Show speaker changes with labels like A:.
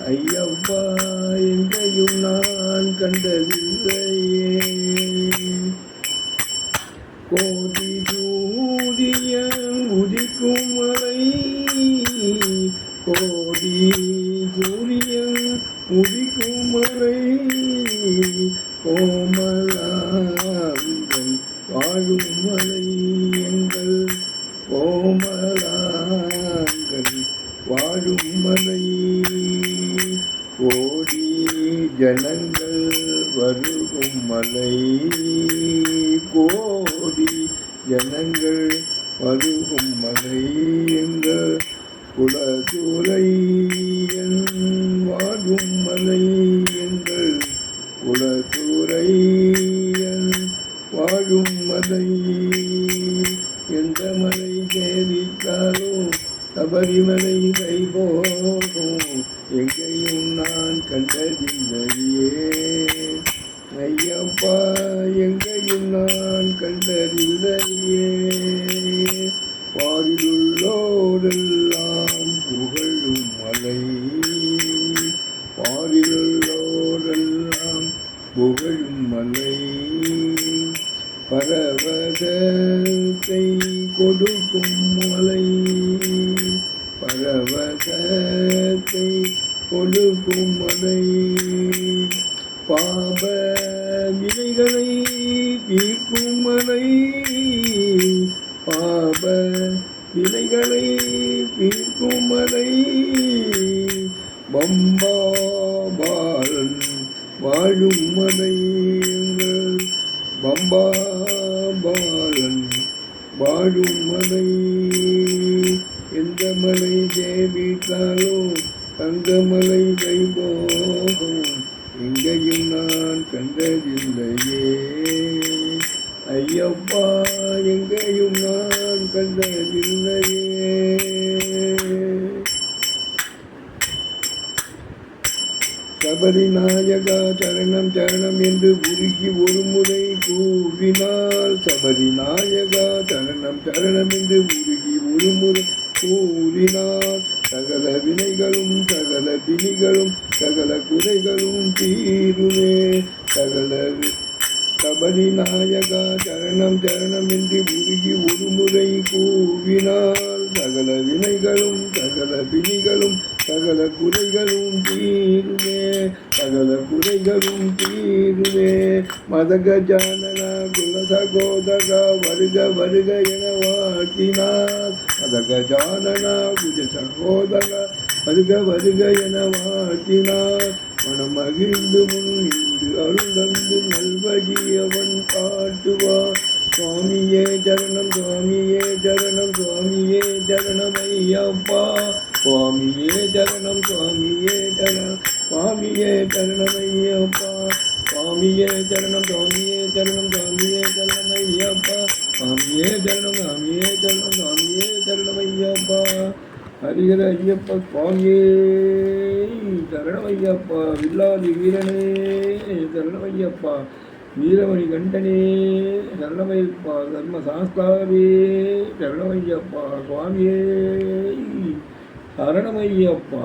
A: ஐயப்பா எங்கையும் நான் கண்டதில்லையே. கோடி சூரியன் உதிக்கும் மலை. கோடி சூரியன் உதிக்கும் மலை. கோமலாங்கன் வாழும் மலை எங்கள். கோமலாங்கன் வாழும் மலை. ஜனங்கள் வருகும் மலை கோடி ஜனங்கள் வருகும் மலை எங்கள் குலதுரை வாழும் மலை எங்கள் குலதுரை வாழும் மலை. எந்த மலை சேவித்தாலும் சபரிமலை வைபோகும் எங்கேயும் நான் கண்டறிந்தறியே ஐயப்பா எங்கேயும் நான் கண்டறிந்தறியே பாரிலுள்ளோரெல்லாம் புகழும் மலை. பாரிலுள்ளோரெல்லாம் புகழும் மலை. பரவதத்தை கொடுக்கும் மலை. பரவதத்தை கொடுக்கும் மலை பாப நிலைகளை தீர்க்கும் மலை பாப நிலைகளை தீர்க்கும் மலை பம்பாபாலன் வாழும் மலை எங்கள் பம்பாபாலன் வாழும் மலை. எந்த மலை சேவித்தாலும் தங்கமலை வைபோகம். எங்கேயும் நான் கண்டதில்லையே. ஐயப்பா எங்கேயும் நான் கண்டதில்லையே. சபரிநாயகா சரணம் சரணம் என்று உருகி ஒரு முறை கூவினால் சபரிநாயகா சரணம் சரணம் என்று உருகி ஒரு முறை கூறினார் சகல வினைகளும் சகல பிணிகளும் சகல குறைகளும் தீருமே. சகல சபரிநாயகா சரணம் சரணம் என்று உருகி ஒருமுறை கூவினால் சகல வினைகளும் சகல பிணிகளும் சகல குறைகளும் தீருமே. சகல குறைகளும் தீருமே. மதகஜானனா சகோதர வருக வருக என வாழ்த்தினார் மதக ஜானனா குஜ சகோதர வருக வருக என வாழ்த்தினார் மனம் மகிழ்ந்து முன் இன்று அருளந்து நல்வழி அவன் காட்டுவார் சுவாமியே சரணம் சுவாமியே சரணம் சுவாமியே சரணம் ஐயப்பா சுவாமியே சரணம் சுவாமியே சரணம் சுவாமியே சரணம் ஐயப்பா சுவாமியே சரணம் சுவாமியே சரணம் சுவாமியே சரணம் ஐயப்பா சுவாமியே சரணம் சுவாமியே சரணம் சுவாமியே சரணம் ஐயப்பா ஹரிகர ஐயப்பா சுவாமியே சரணம் ஐயப்பா வில்லாதி வீரனே சரணம் ஐயப்பா வீரமணி கண்டனே சரணமையப்பா தர்ம சாஸ்தாவே சரணமையப்பா சுவாமியே சரணமையப்பா